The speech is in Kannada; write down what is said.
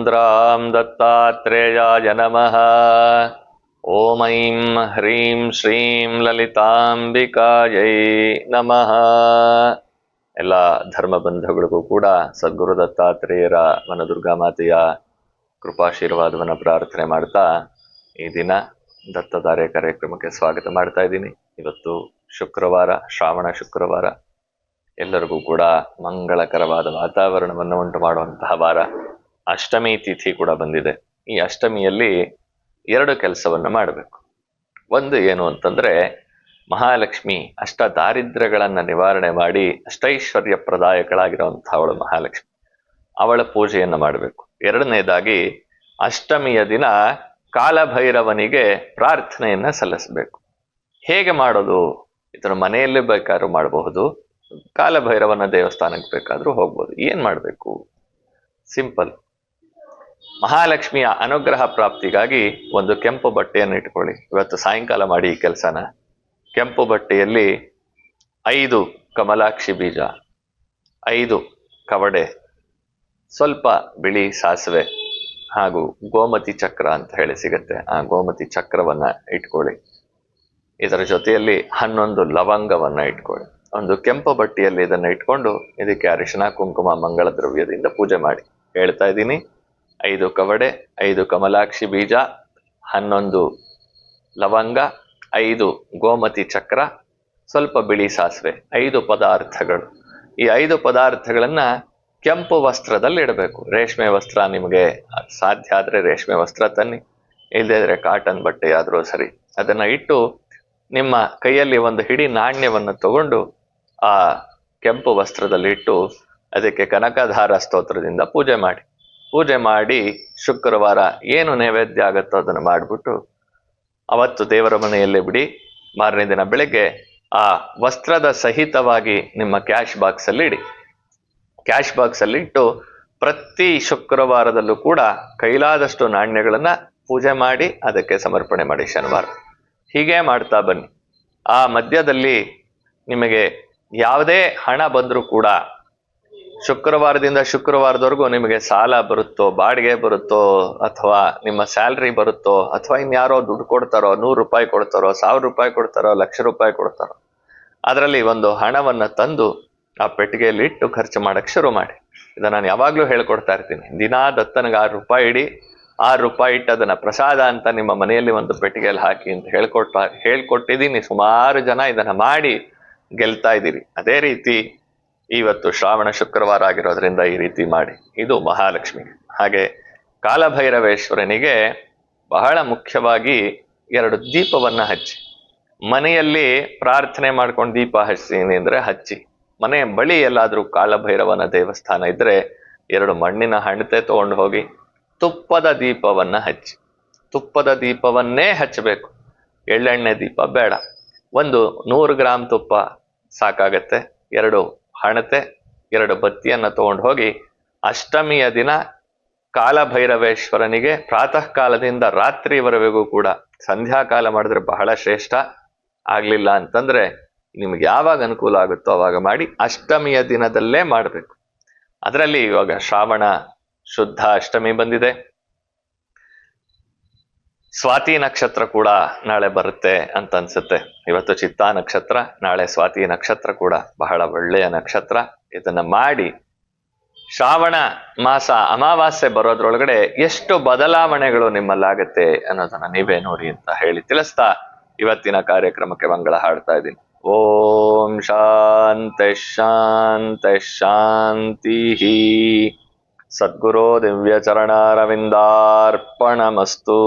ॐ दत्तात्रेयाय नमः ॐ ऐं ह्रीं श्रीं ಲಲಿತಾಂಬಿಕಾಯೈ ನಮಃ ಎಲ್ಲ ಧರ್ಮ ಬಂಧುಗಳಿಗೂ ಕೂಡ ಸದ್ಗುರು ದತ್ತಾತ್ರೇಯರ ವನದುರ್ಗಾ ಮಾತೆಯ ಕೃಪಾಶೀರ್ವಾದವನ್ನು ಪ್ರಾರ್ಥನೆ ಮಾಡ್ತಾ ಈ ದಿನ ದತ್ತಧಾರೆ ಕಾರ್ಯಕ್ರಮಕ್ಕೆ ಸ್ವಾಗತ ಮಾಡ್ತಾ ಇದ್ದೀನಿ ಇವತ್ತು ಶುಕ್ರವಾರ ಶ್ರಾವಣ ಶುಕ್ರವಾರ ಎಲ್ಲರಿಗೂ ಕೂಡ ಮಂಗಳಕರವಾದ ವಾತಾವರಣವನ್ನು ಉಂಟು ಮಾಡುವಂತಹ ವಾರ ಅಷ್ಟಮಿ ತಿಥಿ ಕೂಡ ಬಂದಿದೆ. ಈ ಅಷ್ಟಮಿಯಲ್ಲಿ ಎರಡು ಕೆಲಸವನ್ನ ಮಾಡಬೇಕು. ಒಂದು ಏನು ಅಂತಂದ್ರೆ ಮಹಾಲಕ್ಷ್ಮಿ ಅಷ್ಟ ದಾರಿದ್ರ್ಯಗಳನ್ನ ನಿವಾರಣೆ ಮಾಡಿ ಅಷ್ಟೈಶ್ವರ್ಯ ಪ್ರದಾಯಕಳಾಗಿರುವಂತಹ ಅವಳು ಮಹಾಲಕ್ಷ್ಮಿ. ಅವಳ ಪೂಜೆಯನ್ನು ಮಾಡಬೇಕು. ಎರಡನೇದಾಗಿ ಅಷ್ಟಮಿಯ ದಿನ ಕಾಲಭೈರವನಿಗೆ ಪ್ರಾರ್ಥನೆಯನ್ನ ಸಲ್ಲಿಸಬೇಕು. ಹೇಗೆ ಮಾಡೋದು? ಇದನ್ನು ಮನೆಯಲ್ಲೇ ಬೇಕಾದ್ರೂ ಮಾಡಬಹುದು. ಕಾಲಭೈರವನ ದೇವಸ್ಥಾನಕ್ಕೆ ಬೇಕಾದ್ರೂ ಹೋಗ್ಬೋದು. ಏನ್ ಮಾಡಬೇಕು? ಸಿಂಪಲ್. ಮಹಾಲಕ್ಷ್ಮಿಯ ಅನುಗ್ರಹ ಪ್ರಾಪ್ತಿಗಾಗಿ ಒಂದು ಕೆಂಪು ಬಟ್ಟೆಯನ್ನು ಇಟ್ಕೊಳ್ಳಿ. ಇವತ್ತು ಸಾಯಂಕಾಲ ಮಾಡಿ ಈ ಕೆಲಸನ. ಕೆಂಪು ಬಟ್ಟೆಯಲ್ಲಿ ಐದು ಕಮಲಾಕ್ಷಿ ಬೀಜ, ಐದು ಕವಡೆ, ಸ್ವಲ್ಪ ಬಿಳಿ ಸಾಸಿವೆ ಹಾಗೂ ಗೋಮತಿ ಚಕ್ರ ಅಂತ ಹೇಳಿ ಸಿಗುತ್ತೆ. ಆ ಗೋಮತಿ ಚಕ್ರವನ್ನ ಇಟ್ಕೊಳ್ಳಿ. ಇದರ ಜೊತೆಯಲ್ಲಿ ಹನ್ನೊಂದು ಲವಂಗವನ್ನ ಇಟ್ಕೊಳ್ಳಿ. ಒಂದು ಕೆಂಪು ಬಟ್ಟೆಯಲ್ಲಿ ಇದನ್ನ ಇಟ್ಕೊಂಡು ಇದಕ್ಕೆ ಅರಿಶಿನ, ಕುಂಕುಮ, ಮಂಗಳ ದ್ರವ್ಯದಿಂದ ಪೂಜೆ ಮಾಡಿ. ಹೇಳ್ತಾ ಇದ್ದೀನಿ. ಐದು ಕವಡೆ, ಐದು ಕಮಲಾಕ್ಷಿ ಬೀಜ, ಹನ್ನೊಂದು ಲವಂಗ, ಐದು ಗೋಮತಿ ಚಕ್ರ, ಸ್ವಲ್ಪ ಬಿಳಿ ಸಾಸಿವೆ, ಐದು ಪದಾರ್ಥಗಳು. ಈ ಐದು ಪದಾರ್ಥಗಳನ್ನು ಕೆಂಪು ವಸ್ತ್ರದಲ್ಲಿ ಇಡಬೇಕು. ರೇಷ್ಮೆ ವಸ್ತ್ರ ನಿಮಗೆ ಸಾಧ್ಯ ಆದರೆ ರೇಷ್ಮೆ ವಸ್ತ್ರ ತನ್ನಿ. ಇಲ್ಲದೇ ಇದ್ರೆ ಕಾಟನ್ ಬಟ್ಟೆ ಆದ್ರೂ ಸರಿ. ಅದನ್ನು ಇಟ್ಟು ನಿಮ್ಮ ಕೈಯಲ್ಲಿ ಒಂದು ಹಿಡಿ ನಾಣ್ಯವನ್ನು ತಗೊಂಡು ಆ ಕೆಂಪು ವಸ್ತ್ರದಲ್ಲಿ ಇಟ್ಟು ಅದಕ್ಕೆ ಕನಕಧಾರ ಸ್ತೋತ್ರದಿಂದ ಪೂಜೆ ಮಾಡಿ. ಪೂಜೆ ಮಾಡಿ ಶುಕ್ರವಾರ ಏನು ನೈವೇದ್ಯ ಆಗುತ್ತೋ ಅದನ್ನು ಮಾಡಿಬಿಟ್ಟು ಅವತ್ತು ದೇವರ ಮನೆಯಲ್ಲೇ ಬಿಡಿ. ಮಾರನೇ ದಿನ ಬೆಳಗ್ಗೆ ಆ ವಸ್ತ್ರದ ಸಹಿತವಾಗಿ ನಿಮ್ಮ ಕ್ಯಾಶ್ ಬಾಕ್ಸಲ್ಲಿ ಇಡಿ. ಕ್ಯಾಶ್ ಬಾಕ್ಸಲ್ಲಿ ಇಟ್ಟು ಪ್ರತಿ ಶುಕ್ರವಾರದಲ್ಲೂ ಕೂಡ ಕೈಲಾದಷ್ಟು ನಾಣ್ಯಗಳನ್ನು ಪೂಜೆ ಮಾಡಿ ಅದಕ್ಕೆ ಸಮರ್ಪಣೆ ಮಾಡಿ ಶನಿವಾರ. ಹೀಗೆ ಮಾಡ್ತಾ ಬನ್ನಿ. ಆ ಮಧ್ಯದಲ್ಲಿ ನಿಮಗೆ ಯಾವುದೇ ಹಣ ಬಂದರೂ ಕೂಡ ಶುಕ್ರವಾರದಿಂದ ಶುಕ್ರವಾರದವರೆಗೂ ನಿಮಗೆ ಸಾಲ ಬರುತ್ತೋ, ಬಾಡಿಗೆ ಬರುತ್ತೋ, ಅಥವಾ ನಿಮ್ಮ ಸ್ಯಾಲ್ರಿ ಬರುತ್ತೋ, ಅಥವಾ ಇನ್ಯಾರೋ ದುಡ್ಡು ಕೊಡ್ತಾರೋ, ನೂರು ರೂಪಾಯಿ ಕೊಡ್ತಾರೋ, ಸಾವಿರ ರೂಪಾಯಿ ಕೊಡ್ತಾರೋ, ಲಕ್ಷ ರೂಪಾಯಿ ಕೊಡ್ತಾರೋ, ಅದರಲ್ಲಿ ಒಂದು ಹಣವನ್ನು ತಂದು ಆ ಪೆಟ್ಟಿಗೆಯಲ್ಲಿ ಇಟ್ಟು ಖರ್ಚು ಮಾಡೋಕ್ಕೆ ಶುರು ಮಾಡಿ. ಇದನ್ನು ನಾನು ಯಾವಾಗಲೂ ಹೇಳ್ಕೊಡ್ತಾ ಇರ್ತೀನಿ. ದಿನಾ ದತ್ತನಿಗೆ ಆರು ರೂಪಾಯಿ ಇಡಿ, ಆರು ರೂಪಾಯಿ ಇಟ್ಟು ಅದನ್ನು ಪ್ರಸಾದ ಅಂತ ನಿಮ್ಮ ಮನೆಯಲ್ಲಿ ಒಂದು ಪೆಟ್ಟಿಗೆಯಲ್ಲಿ ಹಾಕಿ ಅಂತ ಹೇಳ್ಕೊಟ್ಟ ಹೇಳ್ಕೊಟ್ಟಿದ್ದೀನಿ. ಸುಮಾರು ಜನ ಇದನ್ನು ಮಾಡಿ ಗೆಲ್ತಾ ಇದ್ದೀರಿ. ಅದೇ ರೀತಿ ಇವತ್ತು ಶ್ರಾವಣ ಶುಕ್ರವಾರ ಆಗಿರೋದ್ರಿಂದ ಈ ರೀತಿ ಮಾಡಿ. ಇದು ಮಹಾಲಕ್ಷ್ಮಿ. ಹಾಗೆ ಕಾಲಭೈರವೇಶ್ವರನಿಗೆ ಬಹಳ ಮುಖ್ಯವಾಗಿ ಎರಡು ದೀಪವನ್ನು ಹಚ್ಚಿ. ಮನೆಯಲ್ಲಿ ಪ್ರಾರ್ಥನೆ ಮಾಡ್ಕೊಂಡು ದೀಪ ಹಚ್ಚಿನಿ ಅಂದರೆ ಹಚ್ಚಿ. ಮನೆ ಬಳಿ ಎಲ್ಲಾದರೂ ಕಾಲಭೈರವನ ದೇವಸ್ಥಾನ ಇದ್ರೆ ಎರಡು ಮಣ್ಣಿನ ಹಣತೆ ತಗೊಂಡು ಹೋಗಿ ತುಪ್ಪದ ದೀಪವನ್ನು ಹಚ್ಚಿ. ತುಪ್ಪದ ದೀಪವನ್ನೇ ಹಚ್ಚಬೇಕು. ಎಳ್ಳೆಣ್ಣೆ ದೀಪ ಬೇಡ. ಒಂದು ನೂರು ಗ್ರಾಮ್ ತುಪ್ಪ ಸಾಕಾಗತ್ತೆ. ಎರಡು ಹಣತೆ, ಎರಡು ಬತ್ತಿಯನ್ನು ತಗೊಂಡು ಹೋಗಿ ಅಷ್ಟಮಿಯ ದಿನ ಕಾಲಭೈರವೇಶ್ವರನಿಗೆ ಪ್ರಾತಃ ಕಾಲದಿಂದ ರಾತ್ರಿವರೆಗೂ ಕೂಡ ಸಂಧ್ಯಾಕಾಲ ಮಾಡಿದ್ರೆ ಬಹಳ ಶ್ರೇಷ್ಠ ಆಗಲಿಲ್ಲ ಅಂತಂದರೆ ನಿಮ್ಗೆ ಯಾವಾಗ ಅನುಕೂಲ ಆಗುತ್ತೋ ಅವಾಗ ಮಾಡಿ ಅಷ್ಟಮಿಯ ದಿನದಲ್ಲೇ ಮಾಡಬೇಕು. ಅದರಲ್ಲಿ ಇವಾಗ ಶ್ರಾವಣ, ಶುದ್ಧ ಅಷ್ಟಮಿ ಬಂದಿದೆ. ಸ್ವಾತಿ ನಕ್ಷತ್ರ ಕೂಡ ನಾಳೆ ಬರುತ್ತೆ ಅಂತ ಅನ್ಸುತ್ತೆ. ಇವತ್ತು ಚಿತ್ತಾ ನಕ್ಷತ್ರ, ನಾಳೆ ಸ್ವಾತಿ ನಕ್ಷತ್ರ ಕೂಡ ಬಹಳ ಒಳ್ಳೆಯ ನಕ್ಷತ್ರ. ಇದನ್ನ ಮಾಡಿ ಶ್ರಾವಣ ಮಾಸ ಅಮಾವಾಸ್ಯೆ ಬರೋದ್ರೊಳಗಡೆ ಎಷ್ಟು ಬದಲಾವಣೆಗಳು ನಿಮ್ಮಲ್ಲಾಗತ್ತೆ ಅನ್ನೋದನ್ನ ನೀವೇ ನೋಡಿ ಅಂತ ಹೇಳಿ ತಿಳಿಸ್ತಾ ಇವತ್ತಿನ ಕಾರ್ಯಕ್ರಮಕ್ಕೆ ಮಂಗಳ ಹಾಡ್ತಾ ಇದ್ದೀನಿ. ಓಂ ಶಾಂತ ಶಾಂತ ಶಾಂತಿ ಸದ್ಗುರೋ ದಿವ್ಯ ಚರಣಾರವಿಂದಾರ್ಪಣಮಸ್ತು